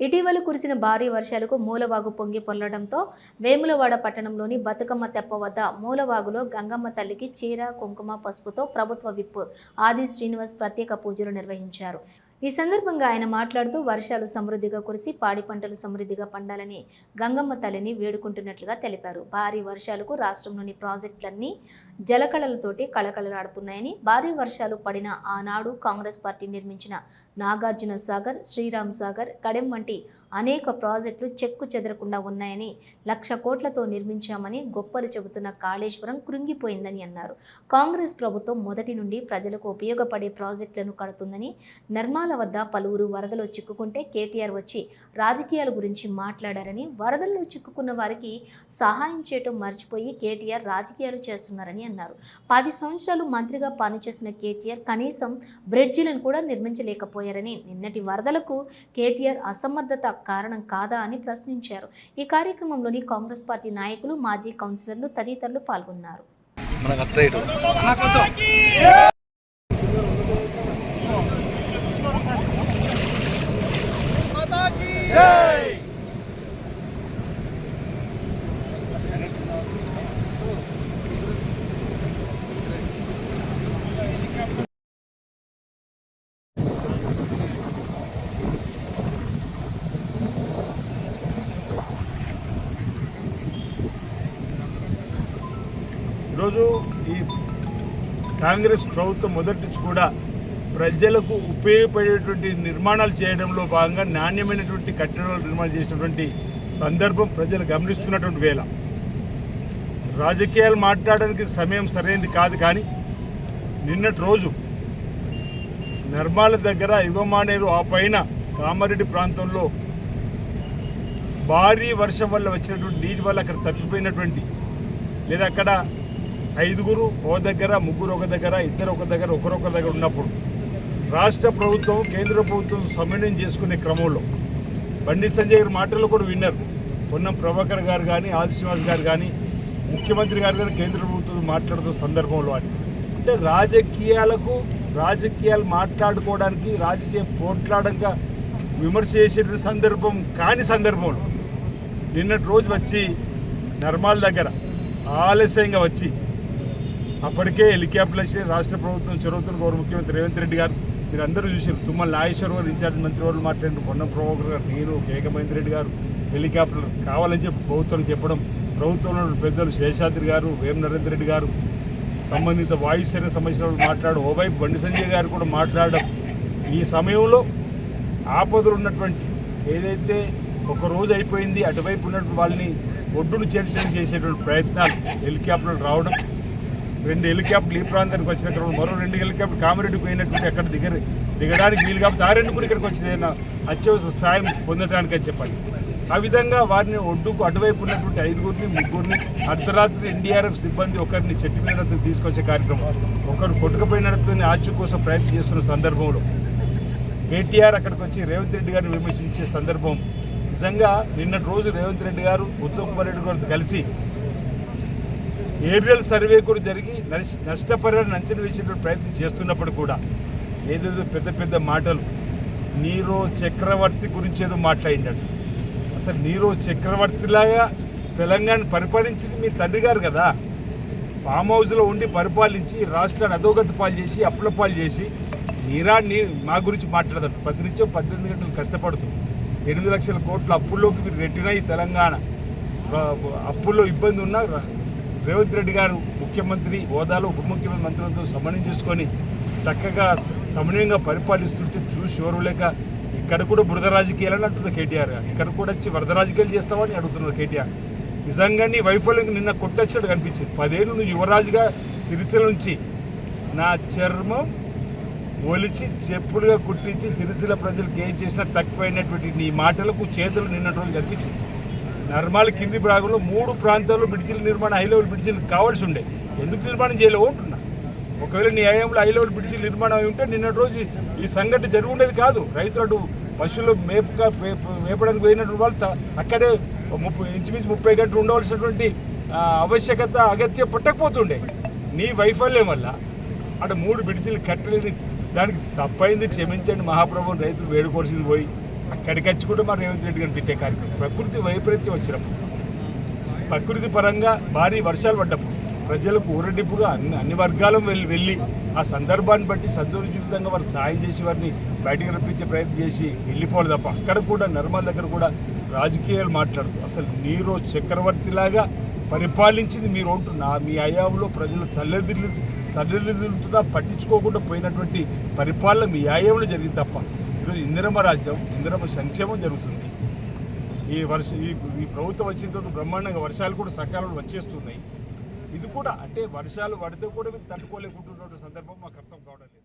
ఇటీవల కురిసిన భారీ వర్షాలకు మూలవాగు పొంగి పొల్లడంతో వేములవాడ పట్టణంలోని బతుకమ్మ తెప్ప వద్ద మూలవాగులో గంగమ్మ తల్లికి చీర కుంకుమ పసుపుతో ప్రభుత్వ విప్. ఆది శ్రీనివాస్ ప్రత్యేక పూజలు నిర్వహించారు. ఈ సందర్భంగా ఆయన మాట్లాడుతూ వర్షాలు సమృద్ధిగా కురిసి పాడి పంటలు సమృద్ధిగా పండాలని గంగమ్మ తల్లిని వేడుకుంటున్నట్లుగా తెలిపారు. భారీ వర్షాలకు రాష్ట్రంలోని ప్రాజెక్టులన్నీ జలకళలతోటి కళకళలాడుతున్నాయని భారీ వర్షాలు పడిన ఆనాడు కాంగ్రెస్ పార్టీ నిర్మించిన నాగార్జున సాగర్ శ్రీరామ్ సాగర్ కడెం వంటి అనేక ప్రాజెక్టులు చెక్కు చెదరకుండా ఉన్నాయని లక్ష కోట్లతో నిర్మించామని గొప్పలు చెబుతున్న కాళేశ్వరం కృంగిపోయిందని అన్నారు. కాంగ్రెస్ ప్రభుత్వం మొదటి నుండి ప్రజలకు ఉపయోగపడే ప్రాజెక్టులను కడుతుందని నిర్మాల వద్ద పలువురు వరదలో చిక్కుకుంటే కేటీఆర్ వచ్చి రాజకీయాల గురించి మాట్లాడారని వరదల్లో చిక్కుకున్న వారికి సహాయం చేయటం మర్చిపోయి కేటీఆర్ రాజకీయాలు చేస్తున్నారని అన్నారు. పది సంవత్సరాలు మంత్రిగా పనిచేసిన కేటీఆర్ కనీసం బ్రిడ్జిలను కూడా నిర్మించలేకపోయారని నిన్నటి వరదలకు కేటీఆర్ అసమర్థత కారణం కాదా అని ప్రశ్నించారు. ఈ కార్యక్రమంలోని కాంగ్రెస్ పార్టీ నాయకులు మాజీ కౌన్సిలర్లు తదితరులు పాల్గొన్నారు. ఈరోజు ఈ కాంగ్రెస్ ప్రభుత్వం మొదటి నుంచి కూడా ప్రజలకు ఉపయోగపడేటువంటి నిర్మాణాలు చేయడంలో భాగంగా నాణ్యమైనటువంటి కట్టడాలు నిర్మాణం చేసినటువంటి సందర్భం ప్రజలు గమనిస్తున్నటువంటి వేళ. రాజకీయాలు మాట్లాడడానికి సమయం సరైనది కాదు కానీ నిన్నటి రోజు నిర్మాల దగ్గర యువమానేరు ఆ పైన కామారెడ్డి ప్రాంతంలో భారీ వర్షం వల్ల వచ్చినటువంటి నీటి వల్ల అక్కడ తప్పిపోయినటువంటి లేదా అక్కడ ఐదుగురు ఒక దగ్గర ముగ్గురు ఒక దగ్గర ఇద్దరు ఒక దగ్గర ఒకరొక దగ్గర ఉన్నప్పుడు రాష్ట్ర ప్రభుత్వం కేంద్ర ప్రభుత్వం సమన్వయం చేసుకునే క్రమంలో బండి సంజయ్ గారి మాటలు కూడా విన్నారు. పొన్నం ప్రభాకర్ గారు కానీ ఆది శ్రీనివాస్ గారు కానీ ముఖ్యమంత్రి గారు కానీ కేంద్ర ప్రభుత్వం మాట్లాడుతున్న సందర్భంలో అని. అంటే రాజకీయాలకు రాజకీయాలు మాట్లాడుకోవడానికి రాజకీయ పోట్లాడంగా విమర్శ చేసిన సందర్భం కాని సందర్భంలో నిన్నటి రోజు వచ్చి నర్మాల్ దగ్గర ఆలస్యంగా వచ్చి అప్పటికే హెలికాప్టర్లు వచ్చి రాష్ట్ర ప్రభుత్వం చొరవతున్న గౌరవ ముఖ్యమంత్రి రేవంత్ రెడ్డి గారు. మీరు అందరూ చూసారు తుమ్మల నాగేశ్వర గారు ఇన్ఛార్జ్ మంత్రి వాళ్ళు మాట్లాడిన పొన్నం ప్రభాకర్ గారు నేను కేక రెడ్డి గారు. హెలికాప్టర్ కావాలని చెప్పి ప్రభుత్వం చెప్పడం ప్రభుత్వంలో పెద్దలు శేషాద్రి గారు వేమ నరేంద్ర రెడ్డి గారు సంబంధిత వాయుసేన సంబంధించిన వాళ్ళు మాట్లాడు ఓవైపు బండి సంజయ్ గారు కూడా మాట్లాడడం. ఈ సమయంలో ఆపదలు ఉన్నటువంటి ఏదైతే ఒక రోజు అయిపోయింది అటువైపు ఉన్నటువంటి వాళ్ళని ఒడ్డును చేర్చడానికి చేసేటువంటి ప్రయత్నాలు హెలికాప్టర్లు రావడం రెండు హెలికాప్టర్లు ఈ ప్రాంతానికి వచ్చిన క్రమంలో మరో రెండు హెలికాప్టర్ కామారెడ్డి పోయినటువంటి అక్కడ దిగ దిగడానికి వీలు కాబట్టి ఆ రెండు కూడా ఇక్కడికి వచ్చింది అత్యవసర సాయం పొందడానికి అని చెప్పండి. ఆ విధంగా వారిని ఒడ్డుకు అటువైపు ఉన్నటువంటి ఐదుగురిని ముగ్గురిని అర్ధరాత్రి ఎన్డీఆర్ఎఫ్ సిబ్బంది ఒకరిని చెట్టు మీద తీసుకొచ్చే కార్యక్రమం. ఒకరు కొట్టుకుపోయినట్టుని ఆచు కోసం ప్రయత్నం చేస్తున్న సందర్భంలో కేటీఆర్ అక్కడికి వచ్చి రేవంత్ రెడ్డి గారిని విమర్శించే సందర్భం. నిజంగా నిన్నటి రోజు రేవంత్ రెడ్డి గారు ఉత్తమ్ కుమార్ రెడ్డి గారితో కలిసి ఏరియల్ సర్వే కూడా జరిగి నష్ట నష్టపరిహారం అంచనా వేసేటువంటి ప్రయత్నం చేస్తున్నప్పుడు కూడా ఏదేదో పెద్ద పెద్ద మాటలు నీరో చక్రవర్తి గురించి ఏదో మాట్లాడినాడు. అసలు నీరో చక్రవర్తిలాగా తెలంగాణ పరిపాలించింది మీ తండ్రి గారు కదా? ఫామ్ హౌస్లో ఉండి పరిపాలించి రాష్ట్రాన్ని అధోగతి పాలు చేసి అప్పుల పాలు చేసి నీరా నీ మా గురించి మాట్లాడతాడు ప్రతి నిత్యం పద్దెనిమిది గంటలు కష్టపడుతూ ఎనిమిది లక్షల కోట్ల అప్పుల్లోకి మీరు రెట్టినాయి తెలంగాణ? అప్పుల్లో ఇబ్బంది ఉన్నా రేవంత్ రెడ్డి గారు ముఖ్యమంత్రి హోదాలో ఉప ముఖ్యమంత్రి మంత్రులతో సమన్వయం చేసుకొని చక్కగా సమన్వయంగా పరిపాలిస్తుంటే చూసి ఎవరు లేక ఇక్కడ కూడా బురద రాజకీయాలని అంటున్నారు కేటీఆర్ గారు. ఇక్కడ కూడా వచ్చి వరద రాజకీయాలు చేస్తామని అడుగుతున్నారు కేటీఆర్. నిజంగానే వైఫల్యం నిన్న కొట్టొచ్చినట్టు కనిపించింది. పదేళ్ళు నువ్వు యువరాజుగా సిరిసిల నుంచి నా చర్మం ఒలిచి చెప్పులుగా కుట్టించి సిరిసిల ప్రజలకు ఏం చేసినా తక్కువైనటువంటి నీ మాటలకు చేతులు నిన్నటి రోజు కనిపించింది. నర్మాల కింది భాగంలో మూడు ప్రాంతాల్లో బ్రిడ్జిల నిర్మాణం హై లెవెల్ బ్రిడ్జిలు కావాల్సి ఉండే. ఎందుకు నిర్మాణం చేయలేవు అంటున్నా ఒకవేళ నీ హయాంలో హై లెవెల్ బ్రిడ్జిలు నిర్మాణం అయి ఉంటే నిన్నటి రోజు ఈ సంఘటన జరిగి ఉండేది కాదు. రైతులు అటు పశువులు మేపుగా మేప- మేపడానికి పోయినటువంటి వాళ్ళు అక్కడే ముప్పై ఇంచుమించు ముప్పై గంటలు ఉండవలసినటువంటి ఆవశ్యకత అగత్యం పట్టకపోతుండే. నీ వైఫల్యం వల్ల అటు మూడు బ్రిడ్జిలు కట్టలేని దానికి తప్పైంది. క్షమించండి మహాప్రభు రైతులు వేడుకోవాల్సింది పోయి అక్కడికి వచ్చి కూడా మన రేవంత్ రెడ్డి గారిని తిట్టే కార్యక్రమం. ప్రకృతి వైపరీత్యం వచ్చినప్పుడు ప్రకృతి పరంగా భారీ వర్షాలు పడ్డప్పుడు ప్రజలకు ఊరడింపుగా అన్ని అన్ని వర్గాలు వెళ్ళి వెళ్ళి ఆ సందర్భాన్ని బట్టి సంతోషితంగా వారు సాయం చేసి వారిని బయటికి రప్పించే ప్రయత్నం చేసి వెళ్ళిపోవాలి తప్ప అక్కడ కూడా నర్మల్ దగ్గర కూడా రాజకీయాలు మాట్లాడుతూ అసలు నీరో చక్రవర్తిలాగా పరిపాలించింది మీరు అంటున్నా మీ అయావులో ప్రజలు తల్లెదిల్లు తల్లెదిల్లుతున్నా పట్టించుకోకుండా పోయినటువంటి పరిపాలన మీ ఆయంలో జరిగింది తప్ప ఈరోజు ఇందిరమ్మ రాజ్యం ఇందిరమ్మ సంక్షేమం జరుగుతుంది. ఈ వర్ష ఈ ఈ ప్రభుత్వం వచ్చిన తర్వాత బ్రహ్మాండంగా వర్షాలు కూడా సకాలంలో వచ్చేస్తున్నాయి. ఇది కూడా అంటే వర్షాలు పడితే కూడా మీరు తట్టుకోలేకుంటున్నటువంటి సందర్భం మాకు అర్థం కావడం లేదు.